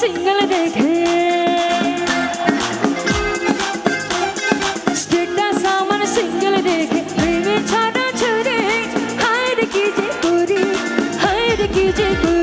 Single देखे। जी single देखे। छाटा छोड़े कीजिए पूरी कीजिए पूरी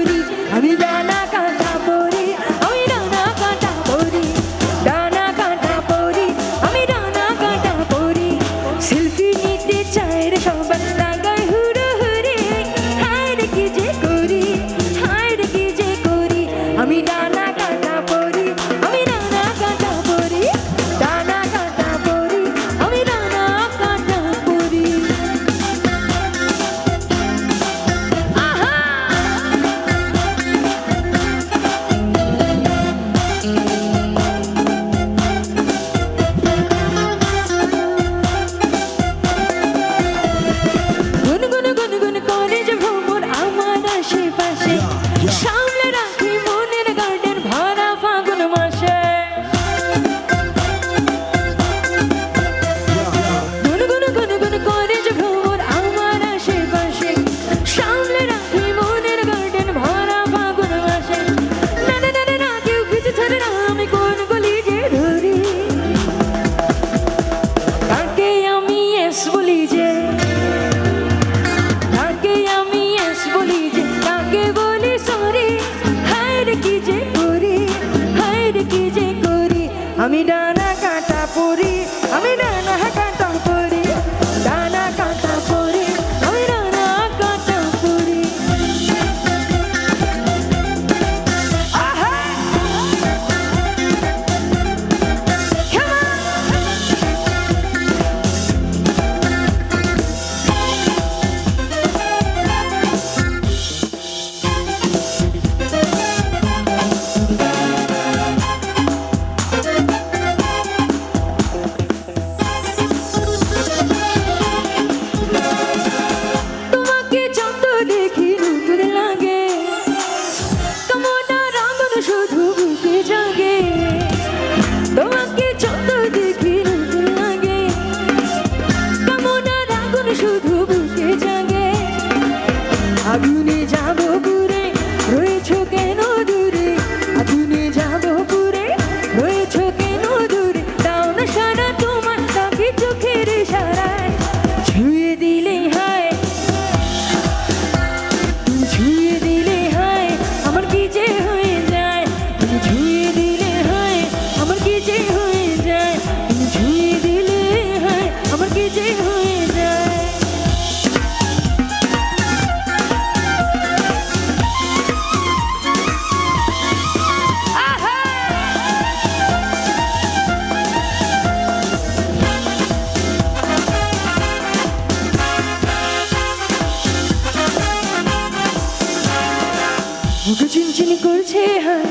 করছে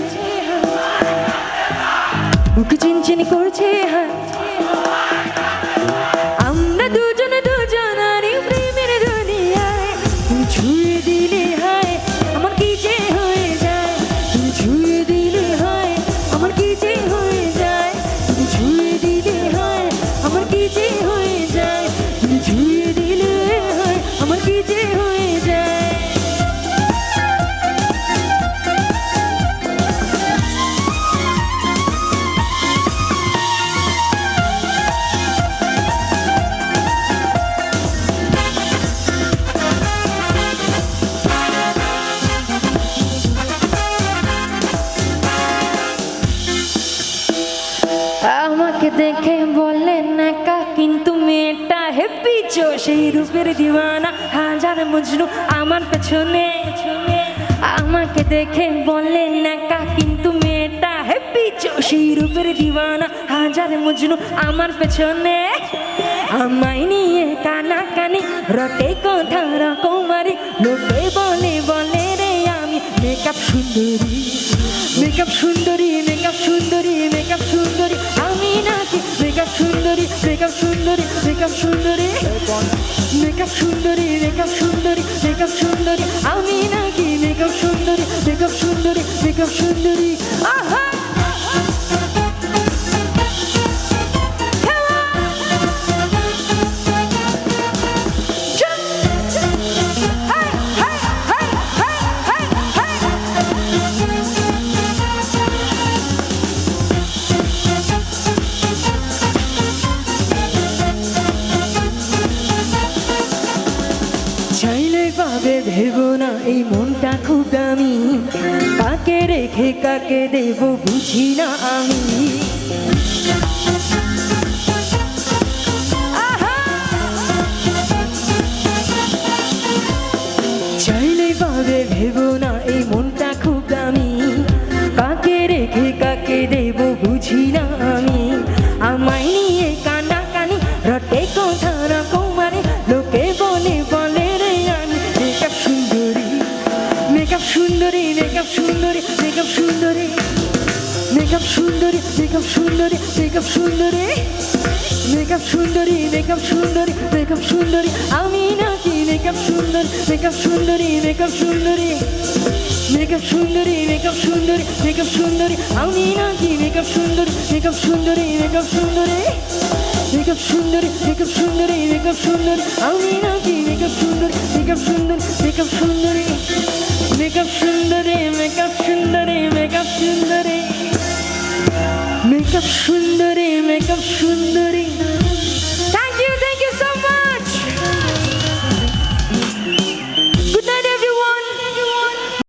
বুক চিনচিন করছে হ্যাঁ। দেখে বললেন একা কিন্তু মেয়েটা হেপি চো। সেই রূপের দিওয়ানা, হাজার মজনু আমার পেছনে। আমাকে দেখে বললেন একা কিন্তু মেয়েটা হেপি চো। সেই রূপের দিওয়ানা, হাজার মজনু আমার পেছনে। আমায় নিয়ে কানা কানি রটে কথা রকমারি লোকে বলে বলে রে আমি মেকআপ সুন্দরী। মেকআপ সুন্দরী মেকআপ সুন্দরী। মেকআপ সুন্দরী মেকআপ সুন্দরী মেকআপ সুন্দরী। আমি নাকি মেকআপ সুন্দরী মেকআপ সুন্দরী মেকআপ সুন্দরী। আহা! এই মনটা খুব দামি কাকে রেখে কাকে দেব বুঝি না আমি! চাইলে পাবে ভেবো সুন্দরী মেকআপ সুন্দরী মেকআপ সুন্দরী মেকআপ সুন্দরী মেকআপ সুন্দরী আমি নাকি মেকআপ সুন্দর মেকআপ সুন্দরী মেকআপ সুন্দরী মেকআপ সুন্দরী মেকআপ সুন্দরী মেকআপ সুন্দরী আমি নাকি মেকআপ সুন্দরী মেকআপ সুন্দরী মেকআপ সুন্দরী মেকআপ সুন্দরী মেকআপ সুন্দরী মেকআপ সুন্দরী আমি নাকি মেকআপ সুন্দরী মেকআপ সুন্দরী মেকআপ সুন্দরী মেকআপ সুন্দরী মেকআপ সুন্দরী মেকআপ সুন্দরী মেকআপ সুন্দরী মেকআপ সুন্দরী।